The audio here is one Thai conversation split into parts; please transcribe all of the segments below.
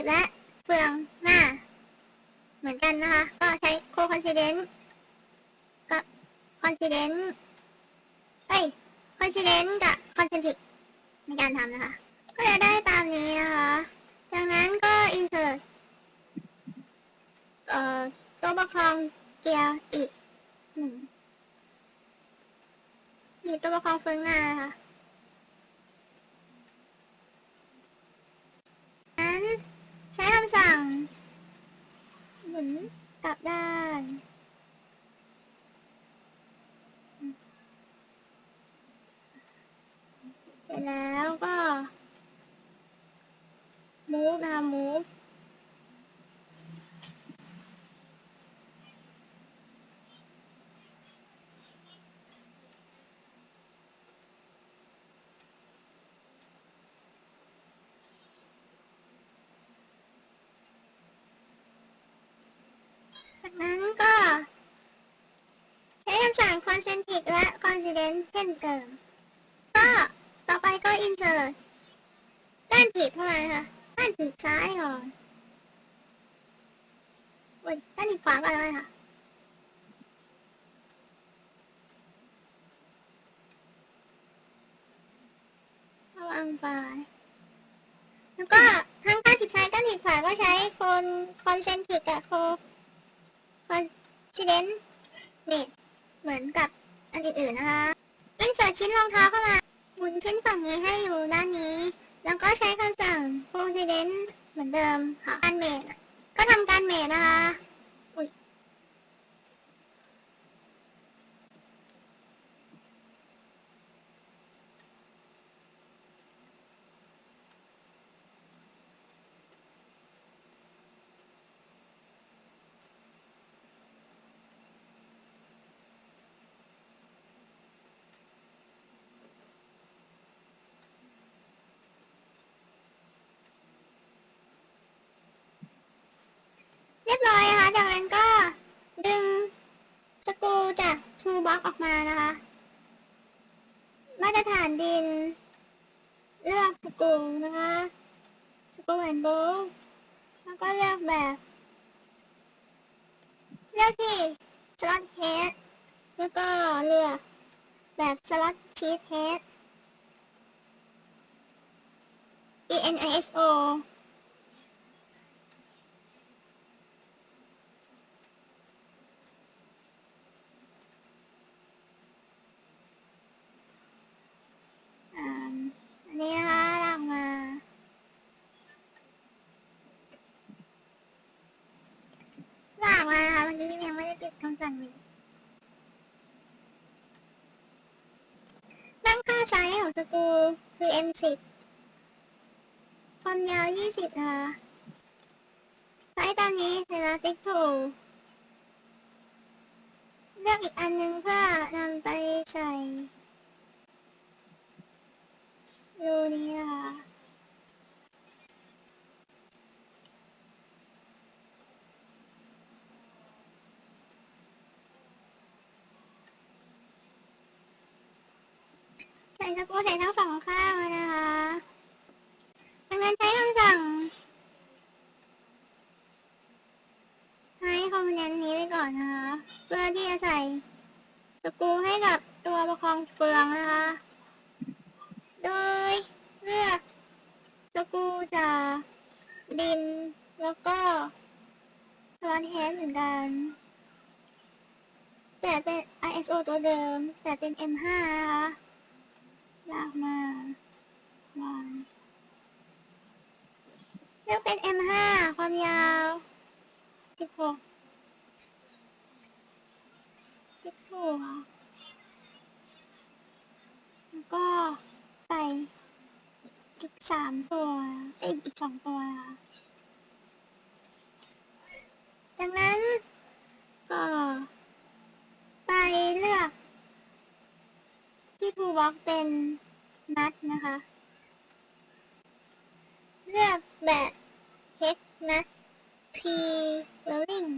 บและเฟืองหน้า เหมือนกันนะคะ ก็ใช้ co-coincident กับ coincident เอ้ย coincident กับ concentric ในการทำนะคะ ก็จะได้ตามนี้นะคะ จากนั้นก็ insert เอ่อตัวประคองเกียร์อีกหนึ่งมีตัวประคองเฟืองหน้านะคะนั้นใช้คำสั่ง หมุนกลับด้านเสร็จแล้วก็ move นะคะ move จากนั้นก็ ใช้คำสั่ง concentric Resident เช่นเดิม ก็ต่อไปก็ insert ด้านผิดเข้ามานะคะด้านผิดซ้ายก่อนอุ้ยด้านผิดขวาก่อนเลยค่ะระวังไป แล้วก็ทั้งด้านผิดซ้ายด้านผิดขวาก็ใช้คน concentric กับ co คอนซิเดนเน็ตเหมือนกับ อันอื่นๆนะคะเป็นเสิร์ชชิ้นรองเท้าเข้ามาหมุนชิ้นฝั่งนี้ให้อยู่ด้านนี้ แล้วก็ใช้คำสั่ง coincident เหมือนเดิมค่ะการเมทก็ทำการเมทนะคะอุ๊ยเรียบร้อยนะคะ จากนั้นก็ดึงสกรูจากทูบ็อกออกมานะคะ มาตรฐานดิน เลือกสกรูนะคะสกรูแอนโบแล้วก็เลือกแบบ เลือกที่ สล็อตเฮดแล้วก็เลือกแบบสล็อตชีสเฮด ENISO N I S O อ่าอันนี้นะคะลากมา ลากมานะคะเมื่อกี้ยังไม่ได้ปิดคำสั่งนี้ตั้งค่า ไซส์ของสกูคือ M10 ความยาว 20นะคะไซส์ตอนนี้เสร็จแล้วติ๊กถูกเลือกอีกอันนึงเพื่อนำไปใส่รูนี้นะคะ ใส่ตะปูใส่ทั้งสองข้างนะคะดังนั้นใช้คำสั่งให้คอมโพเนนต์นี้ไปก่อนนะคะ เพื่อที่จะใส่ตะปูให้กับตัวประคองเฟืองนะคะ โดยเลือกสกูจากดินแล้วก็สวัสดแฮนเหมือนกัน แต่เป็น ISO ตัวเดิม แต่เป็น M5 นะคะ ลากมาวางเลือกเป็น M5 ความยาว16 16ค่ะแล้วก็ใส่อีกสามตัวเอ้ยอีกสองตัวจากนั้นก็ไปเลือก ล็อกเป็นนัดนะคะ เลือกแบบ H นัด P rolling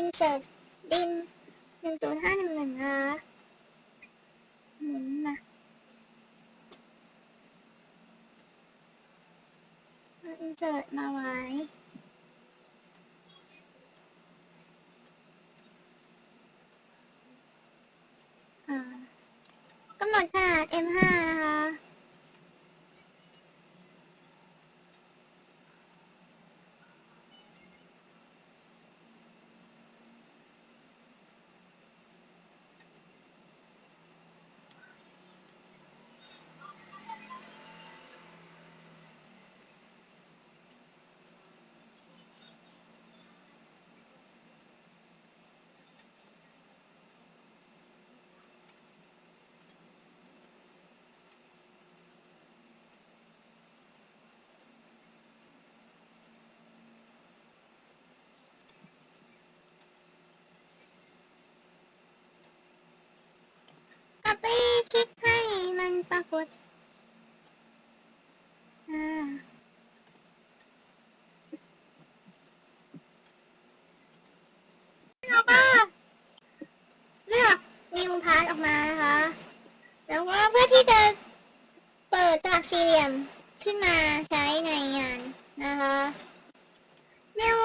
insert ดินหนึ่งศูนย์ห้าหนึ่งหนึ่งนะคะหมุนมาอินเสิร์ตมาไว้ อ่ากำหนดขนาด M5 นะคะ ก็ไปคลิกให้ มันปรากฏ อ่า แล้วก็เลือก new part ออกมานะคะ แล้วก็เพื่อที่จะเปิดจากสี่เหลี่ยมขึ้นมาใช้ในงานนะคะ new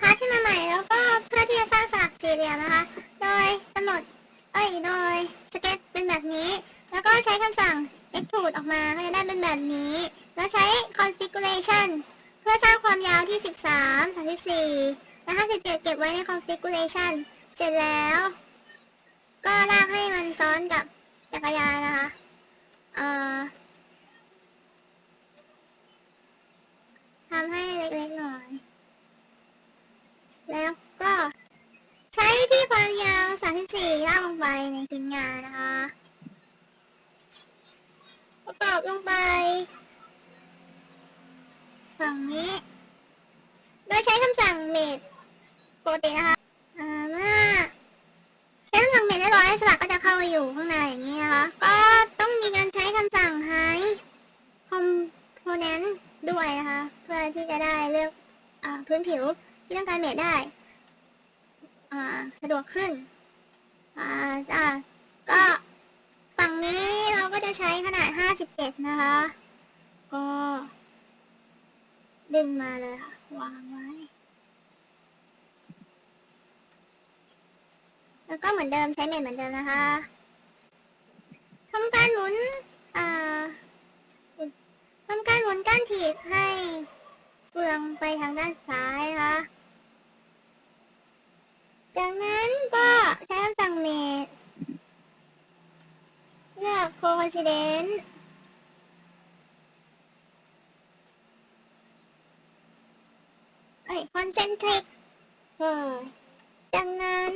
part ขึ้นมาใหม่แล้วก็เพื่อที่จะสร้างฉากสี่เหลี่ยมนะคะ โดยกำหนด เอ้ย โดยสเก็ตเป็นแบบนี้ แล้วก็ใช้คำสั่ง extrude ออกมาก็จะได้เป็นแบบนี้ แล้วใช้ configuration เพื่อสร้างความยาวที่ 13 34และ57 เก็บไว้ใน configuration เสร็จแล้ว ก็ลากให้มันซ้อนกับจักรยานนะคะ เอ่อทำให้เล็กๆหน่อย แล้วก็ใช้ที่ความยาว 34 ลากลงไปในชิ้นงานนะคะประกอบลงไปฝั่งนี้ ยใช้คำสั่ง made ปกตินะคะอ่าเมื่อใช้คำสั่ง made เรียบร้อยสลักก็จะเข้าไปอยู่ข้างในอย่างนี้นะคะ ก็ต้องมีการใช้คำสั่ง hide component ด้วยนะคะ เพื่อที่จะได้เลือกอาพื้นผิวที่ต้องการ made ได้อ่าสะดวกขึ้นอ่าจ้าก็ฝั่งนี้เราก็จะใช้ขนาด 57 นะคะ ก็ดึงมาเลยค่ะ วางไว้ แล้ว ก็เหมือนเดิมใช้เมทเหมือนเดิมนะคะทำการหมุนอ่าทำการหมุนก้านถีบให้เฟืองไปทางด้านซ้ายนะคะจากนั้นก็ใช้คำสั่งเมทเลือกโคคอนซิเดนเอ้ยคอนเซนทริกเออจากนั้น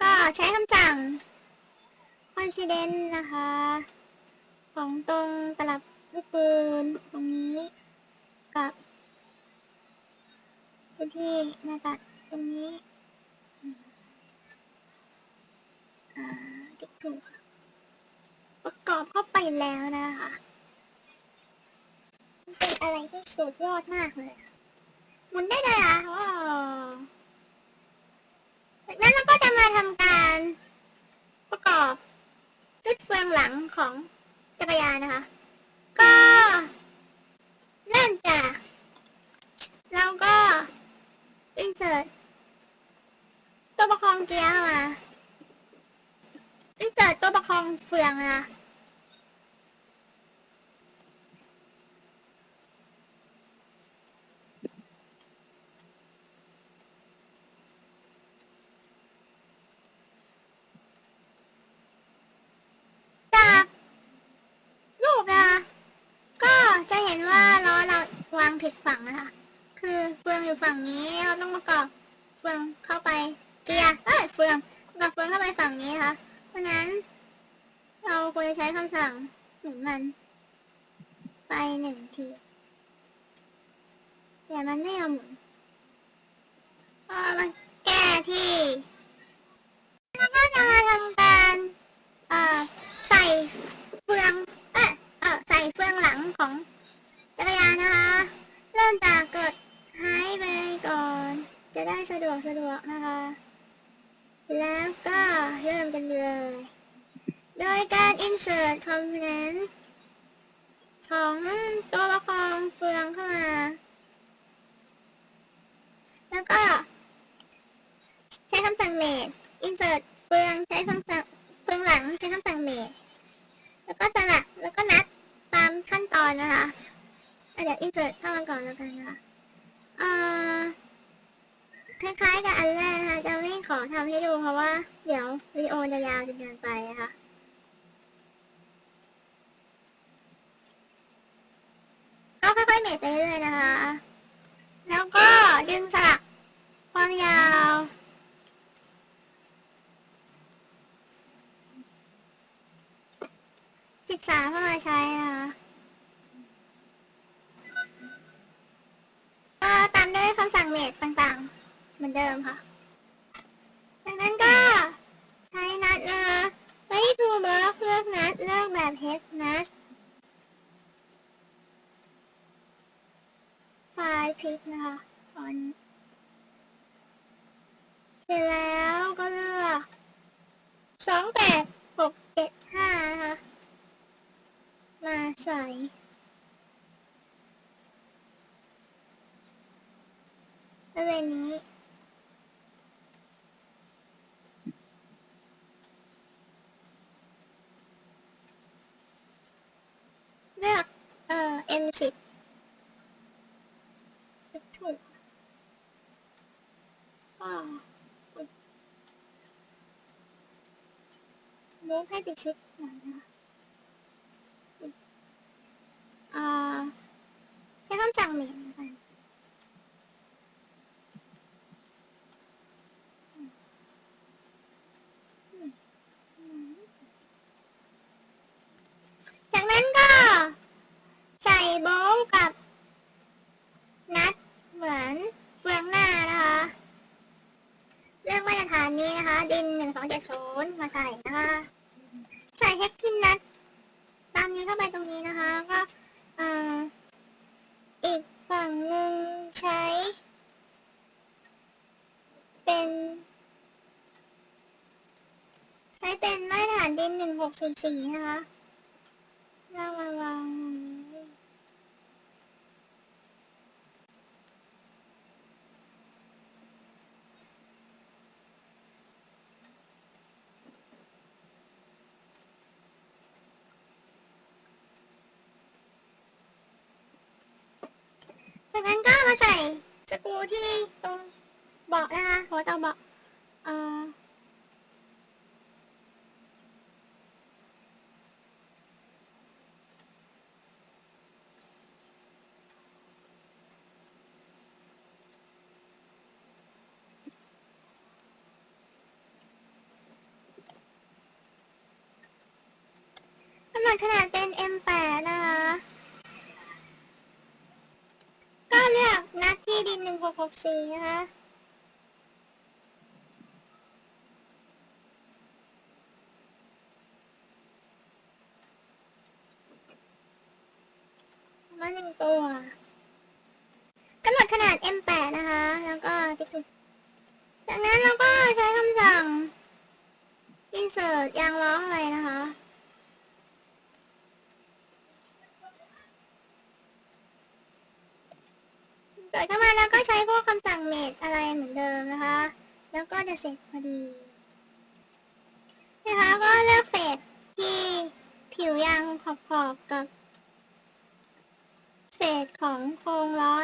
ก็ใช้คำสั่งคอนซิเดนนะคะ ของตรงตลับลูกปืนตรงนี้กับพื้นที่หน้าตัดตรงนี้อ่าติดถูกประกอบเข้าไปแล้วนะคะเป็นอะไรที่สุดยอดมากเลยหมุนได้เลยอะวจากนั้นเราก็จะมาทำการประก อบชุดเฟืองหลังของจักรยานนะคะ ก็เริ่มจากเราก็อินเสิร์ตตัวประคองเกียร์เข้ามา insert ตัวประคองเฟืองนะคะจากรูปนะคะ ก็จะ เห็นว่าล้อเราวางผิดฝั่งนะคะ คือเฟืองอยู่ฝั่งนี้เราต้องประกอบเฟืองเข้าไปเกียร์เอ้ยเฟืองประกอบเฟืองเข้าไปฝั่งนี้นะคะเพราะนั้น เราควรจะใช้คำสั่งหมุนมัน ไปหนึ่งทีแต่มันไม่ยอมหมุนพอมันแก้ที่แล้วก็จะมาทำการเอ่อใส่เฟืองเอยเออใส่เฟืองหลังของ จักรยานนะคะ เริ่มจากกดหายไปก่อน จะได้สะดวกสะดวกนะคะ แล้วก็เริ่มกันเลย โดยการ insert component ของตัวประคองเฟืองเข้ามา แล้วก็ ใช้คำสั่ง mate insert เฟืองใช้คำสั่งเฟืองหลังใช้คำสั่ง mate แล้วก็สลักแล้วก็นัดตามขั้นตอนนะคะ เดี๋ยว insert เข้ามาก่อนแล้วกันนะคะเอ่อคล้ายๆกับอันแรกนะคะจะไม่ขอทำให้ดูเพราะว่า เดี๋ยววิดีโอจะยาวจนเกินไปนะคะก็ค่อยๆเมทไปเรื่อยนะคะ แล้วก็ดึงสลักความยาวสิบสามเข้ามาใช้ เมทต่างๆ เหมือนเดิมค่ะ จากนั้นก็ ใช้นัดนะคะไปทูบล็อกเลือกนัดเลือกแบบ head นัดไฟล์คลิปนะคะตอนเสร็จแล้วก็เลือกสองแปดหกเจ็ดห้านะคะ มาใส่ ริเวณนี้เลือกเอ่อ M10 ถูกก็มูฟให้ติดชิดหน่อยนะคะอ่าใช้คำสั่งเมนแล้วกันจากนั้นก็ ใส่โบว์กับ นัดเหมือนเฟืองหน้านะคะ เลือกมาตรฐานนี้นะคะ ดินหนึ่งสอง เจ็ดศูนย์มาใส่นะคะ ใส่เฮดทินนัดตามนี้เข้าไปตรงนี้นะคะ ก็ออีกฝั่งหนึ่งใช้ เป็น ใช้เป็นมาตรฐานดินหนึ่งหกศูนย์สี่นะคะเรามาวาง จากนั้นก็ มาใส่สกูที่ตรงเบาะนะคะหัวเตาเบาะ 64 นะคะ มาหนึ่งตัวกำหนดขนาด M8 นะคะ แล้วก็ติ๊กจากนั้นเราก็ใช้คำสั่ง insert ยางล้ออะไรนะคะ เหมือนเดิมนะคะ แล้วก็จะเสร็จพอดีนะคะก็เลือกเฟสที่ผิวยางขอบๆกับ เศษของโครงล้อ